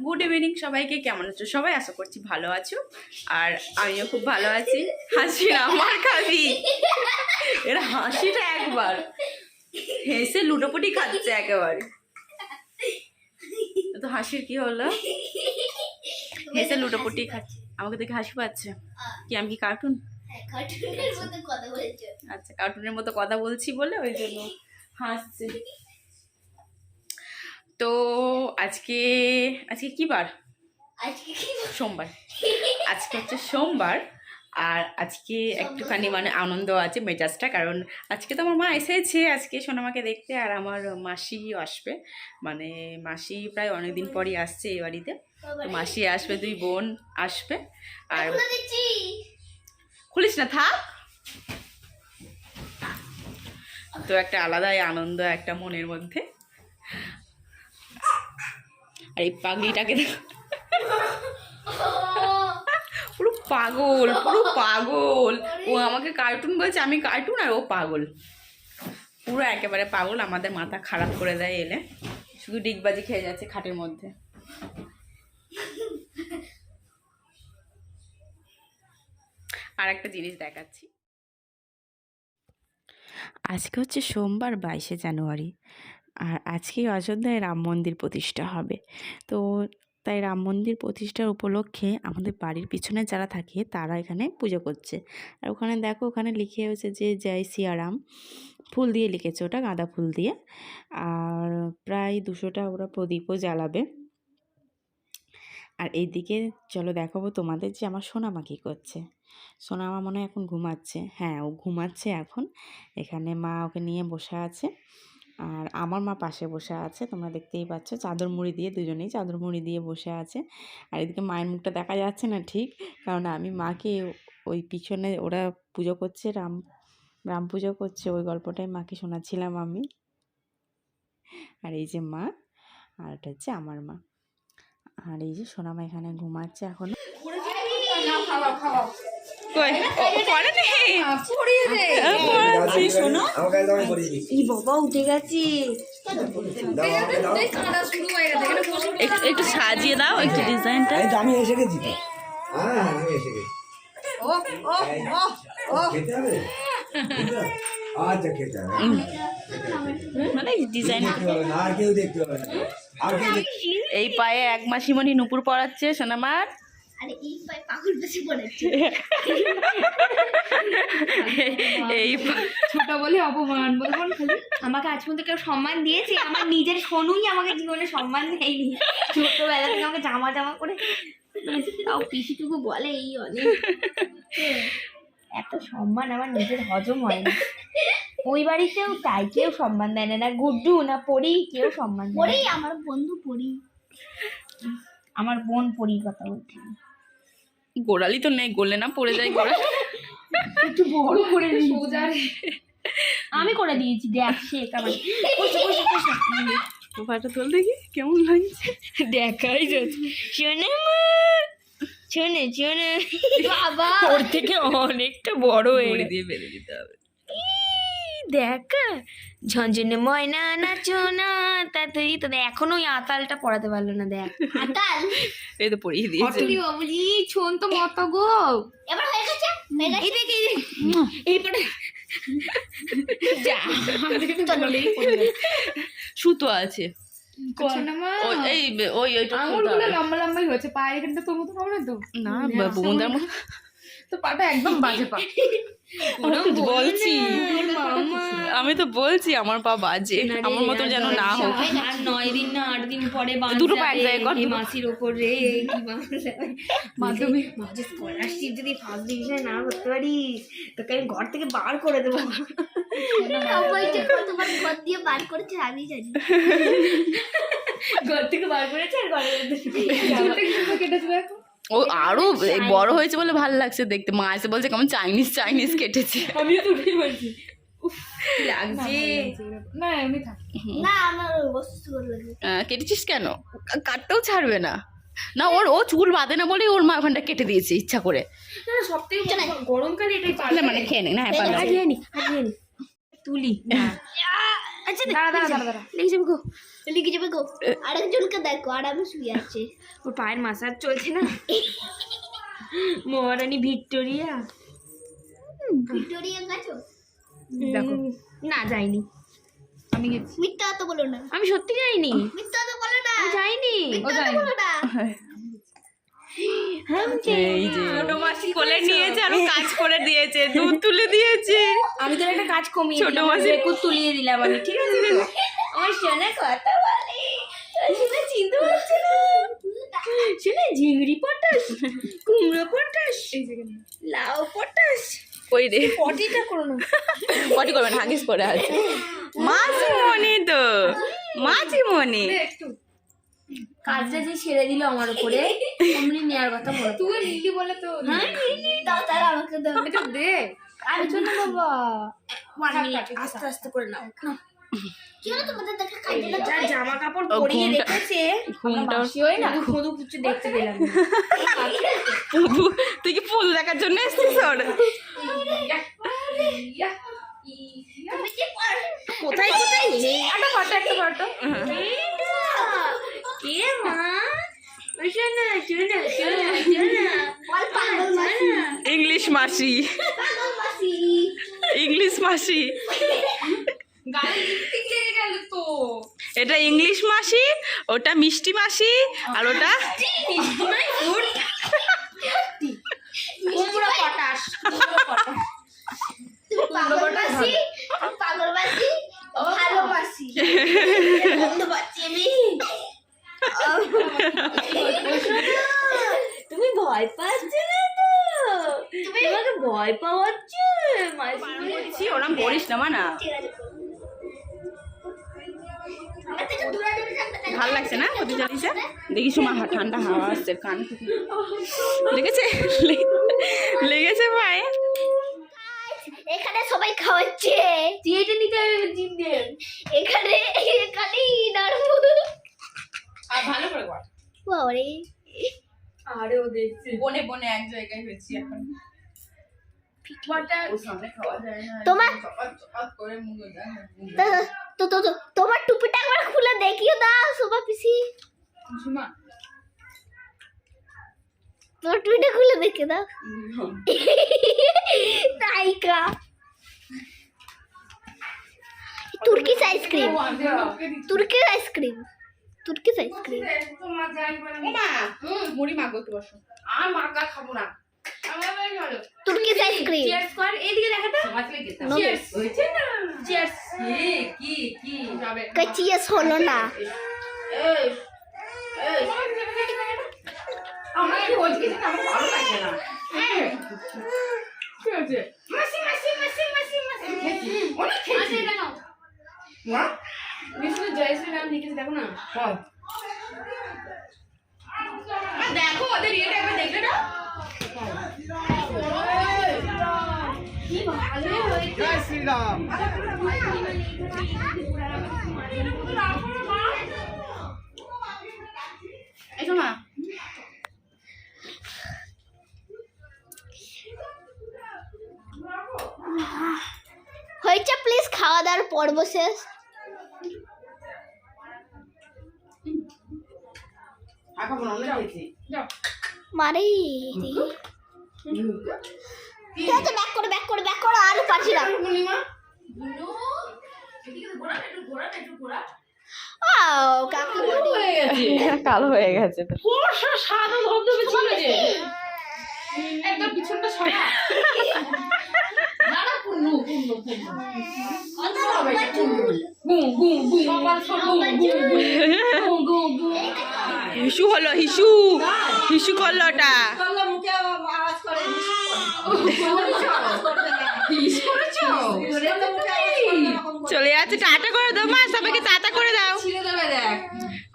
Good evening সবাইকে কেমন আছো? সবাই আশা করছি ভালো আছো। আর আমিও খুব ভালো আছি। হাসি না আমার খাবি এর হাসিটা একবার। হেসে লুটোপুটি খাচ্ছে একেবারে। তো হাসির কি হলো? হেসে লুটোপুটি খাচ্ছে আমাকে দেখে হাসি পাচ্ছে? কি আমি কি কার্টুন হ্যাঁ, বলছো। আচ্ছা কার্টুনের মতো কথা বলছি বলে ওই জন্য হাসছে। তো আজকে আজকে কি বার? সোমবার। আজকে হচ্ছে সোমবার আর আজকে একটুখানি মানে আনন্দ আছে মেজাজটা কারণ আজকে তো আমার মা এসেছে আজকে সোনামাকে দেখতে আর আমার মাসিও আসবে। মানে মাসি প্রায় অনেকদিন পরই আসছে এই বাড়িতে। তো মাসি আসবে দুই বোন আসবে আর খুলিস না থাক। তো একটা আলাদাই আনন্দ একটা মনের মধ্যে। আর এই পাগলিটাকে পুরো পাগল পুরো পাগল। ও আমাকে কার্টুন বলছে আমি কার্টুন আর ও পাগল। পুরো একেবারে পাগল আমাদের মাথা খারাপ করে দেয় এলে। শুধু ডিগবাজি খেয়ে যাচ্ছে খাটের মধ্যে। আর একটা জিনিস দেখাচ্ছি। আজকে হচ্ছে সোমবার বাইশে জানুয়ারি। আর আজকেই অযোধ্যায় রাম মন্দির প্রতিষ্ঠা হবে। তো তাই রাম মন্দির প্রতিষ্ঠার উপলক্ষে আমাদের বাড়ির পিছনে যারা থাকে তারা এখানে পুজো করছে। আর ওখানে দেখো ওখানে লিখে হয়েছে যে, জয় সিয়ারাম। ফুল দিয়ে লিখেছে ওটা, গাঁদা ফুল দিয়ে। আর প্রায় দুশোটা ওরা প্রদীপও জ্বালাবে। আর এইদিকে চলো দেখাবো তোমাদের যে আমার সোনামা কী করছে। সোনামা মনে হয় এখন ঘুমাচ্ছে। হ্যাঁ ও ঘুমাচ্ছে এখন। এখানে মা ওকে নিয়ে বসে আছে। আর আমার মা পাশে বসে আছে, তোমরা দেখতেই পাচ্ছ। চাদর মুড়ি দিয়ে দুজনেই চাদর মুড়ি দিয়ে বসে আছে। আর এদিকে মায়ের মুখটা দেখা যাচ্ছে না ঠিক, কারণ আমি মাকে ওই পিছনে ওরা পুজো করছে, রাম রাম পুজো করছে, ওই গল্পটাই মাকে শোনাচ্ছিলাম আমি। আর এই যে মা, আর এটা হচ্ছে আমার মা। আর এই যে সোনামা এখানে ঘুমাচ্ছে এখন। কই ও বাবা উঠে গেছি। একটু একটু সাজিয়ে দাও একটু ডিজাইনটা। আমি এসে গেছি হ্যাঁ আমি এসে আচ্ছা খেতে মানে ডিজাইন। আর কেউ দেখতে না। এই পায়ে এক মাসিমণি নুপুর পড়াচ্ছে সোনামার। আরে এই পায়ে পাগল বেশি পড়েছে এই ছোট বলে অপমান বলব খালি। আমাকে আজ পর্যন্ত কেউ সম্মান দিয়েছে? আমার নিজের সোনুই আমাকে জীবনে সম্মান দেয়নি। ছোটবেলা থেকে আমাকে জামা জামা করে তাও পিসিটুকু বলে এই অনেক। এত সম্মান আমার নিজের হজম হয় না ওই বাড়িতেও তাই কেউ সম্মান দেয় না। না গুড্ডু না পড়ি কেউ সম্মান দেয় আমার বন্ধু পড়ি আমার বোন পড়ির কথা বলছি। গোড়ালি তো নেই গোলে না পড়ে যায় গোড়া। একটু বড় করে সোজা আমি করে দিয়েছি দেখ শেখ আমার। বসে তোল দেখি কেমন লাগছে? দেখাই যাচ্ছে। শোনে মা। শোনে শোনে। বাবা ওর থেকে অনেকটা বড় হয়ে দিয়ে বেঁধে দিতে হবে। দেখ ঝনঝনে ময়না নাচো না তো দেখ, এখনও ওই আতালটা পড়াতে পারল না দেখ। আতাল? এই তো পড়িয়ে দিয়েছে। অটলি বাবুজি ছোন তো মত গো। এবার হয়ে গেছে এই দেখ এই দেখ। বলেই পড়ে। সুতো আছে। শোনা ওই ওই আঙুলগুলো লম্বা লম্বাই হয়েছে পায়ের এখানটা তোর মতো হবে না তো? না বমুদার মতো। তো পাটা একদম বাজে পা আমি তো বলছি আমি তো বলছি আমার পা বাজে। আমার মতো যেন না হোক আর নয় দিন না আট দিন পরে দুটো পা এক জায়গায়। মাসির ওপরে কি মাধ্যমিক। মাঝে স্কলারশিপ যদি ফার্স্ট ডিভিশন না করতে পারিস তোকে আমি ঘর থেকে বার করে দেবো। কতবার ঘর দিয়ে বার করেছে আমি জানি। ঘর থেকে বার করেছে আর ঘরে কেটেছে এখন ও আরও এই বড় হয়েছে বলে ভালো লাগছে দেখতে। মা এসে বলছে কেমন চাইনিজ চাইনিজ কেটেছে। আমিও তো বলছি। কেটেছিস কেন? কাটতেও ছাড়বে না। না ওর ও চুল বাঁধে না বলেই ওর মা ওখানটা কেটে দিয়েছে ইচ্ছা করে। থেকে গরমকালে এটাই মানে খেয়ে নে না হ্যাঁ নি তুলি। না আচ্ছা দাঁড়া দাঁড়া দাঁড়া দাঁড়া। লেগে যাবে গো। লিখে যাবে গো। আরেকজনকে দেখো আরামে শুয়ে আছে। ওর পায়ের মাসাজ চলছে না? মহারানী ভিক্টোরিয়া। ভিক্টোরিয়া গেছো? দেখো। না যাইনি। আমি গেছি। মিথ্যা তো বলো না। আমি সত্যি যাইনি। মিথ্যা তো বলো না। যাইনি। মিথ্যা তো বলো না। এই যে ছোট মাসি কোলে নিয়েছে আর কাজ করে দিয়েছে দুধ তুলে দিয়েছে আমি তোর একটা কাজ কমিয়ে ছোট মাসি- বেকুর তুলিয়ে দিলাম আমি ঠিক আছে আমার শোনা কথা বলে শুনে চিনতে পারছে না শুনে ঝিংড়ি পটাস কুমড়ো পটাস লাউ পটাস কই রে পটিটা করো না পটি করবে না হাগিস করে আছে মাছি মনে তো মাছি মনে একটু কাজটা যে ছেড়ে দিল আমার উপরে অমনি নেওয়ার কথা বলে। তুই নিলি বলে তো হ্যাঁ দাও তারা আমাকে দাও। এটা দে। আরে জন্য বাবা ওয়ান মিনিট আস্তে আস্তে করে নাও। জামা কাপড় পরিয়ে রেখেছে। কিছু দেখতে পেলাম তুই কি ফুল দেখার জন্য এসেছিস ওর? কোথায় কোথায়? একটা ফটো একটা ফটো কে মা শোনা শোনা শোনা শোনা বল পাগল মাসি ইংলিশ মাসি ইংলিশ মাসি এটা ইংলিশ মাসি ওটা মিষ্টি মাসি আর ওটা ভালো লাগছে না চালিয়েছে দেখিস মা হা- ঠান্ডা হাওয়া আসছে কান লেগেছে? লেগেছে ভাই এখানে সবাই খাওয়াচ্ছে। থিয়েটার নিতে হবে জিন্দে এখানে এখানেই দাঁড়াবো আর ভালো করে কর। বাবারে। আরে ও দেখছে। বনে বনে এক জায়গায় হয়েছি এখন। তোমার তো- তো তো তো- তোমার টুপিটা একবার খুলে দেখিও দাও শোভা পিসি। তোমার টুপিটা খুলে দেখে দাও। নায়িকা Turkish ice cream. Turkish ice cream. Turkish ice cream. মুড়ি মাগো তো বসো। আর মাগা খাব না। তুর্কিশ আইসক্রিম চিয়ার্স কর এদিকে দেখা তো। No. চিয়ার্স হয়েছে না? চিয়ার্স কি কি? যাবে। কচিয়াস হলো না আমার খোঁজ গেছে না আমার ভালো লাগছে না। কি হয়েছে? মাসি মাসি মাসি মাসি মাসি। অনেক খেয়েছি। এটা নাও। মা? বিষ্ণু জয় শ্রী রাম লিখেছে দেখো না। হ্যাঁ। জয় শ্রীরাম মা হয়েছে প্লিজ খাওয়া দাওয়ার পর্ব শেষ মারে ঠিক আছে ব্যাক করে ব্যাক করে ব্যাক করো আর পারছি না। কালো হয়ে গেছে। সাদা ধবধবে ছিল যে একদম পিছনটা সরা। হিসু হলো হিসু। হিসু করল ওটা চলে যাচ্ছে টাটা করে দাও মা সবাইকে টাটা করে দাও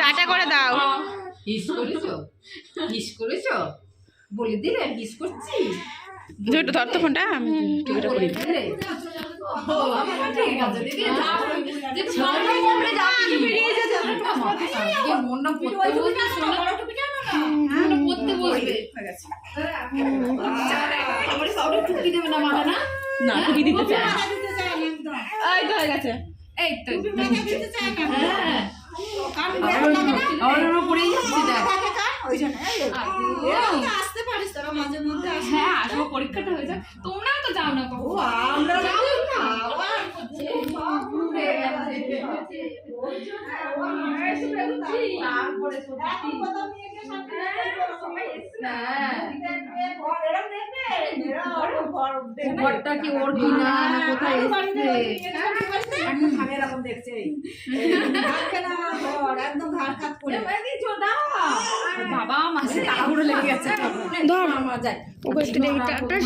টাটা করে দাও হিস করেছ হিস করেছ বলে দিলে হিস করছি একটু ধর তো ফোনটা আমি টিভিটা করি দিলে ও, ঠিক আছে দিদি যে ছড়াই আমরা যাচ্ছি বেরিয়ে যেতে যে মনটা পড়তে বসবে শোনা মনটা পড়তে বসবে আমার সাউন্ডে টুকি দেবে না। মাথা না না টুপি দিতে চাই এই তো হয়ে গেছে এই তো হ্যাঁ। হ্যাঁ পরীক্ষাটা হয়ে যাক। তোমরাও তো যাও না কখনো। আমরা তারপরে সত্যি। এরম দেখবে, এরা ওরা ঘর দেখবে। ঘরটা কি ওর কি না না কোথায় এসছে? এখন ভাবে এরকম দেখছে একদম ঘাড় কাত করে। বাবা মাসে তাড়াহুড়ো লেগে গেছে ধর। আমার যায় ওকে একটু টাটা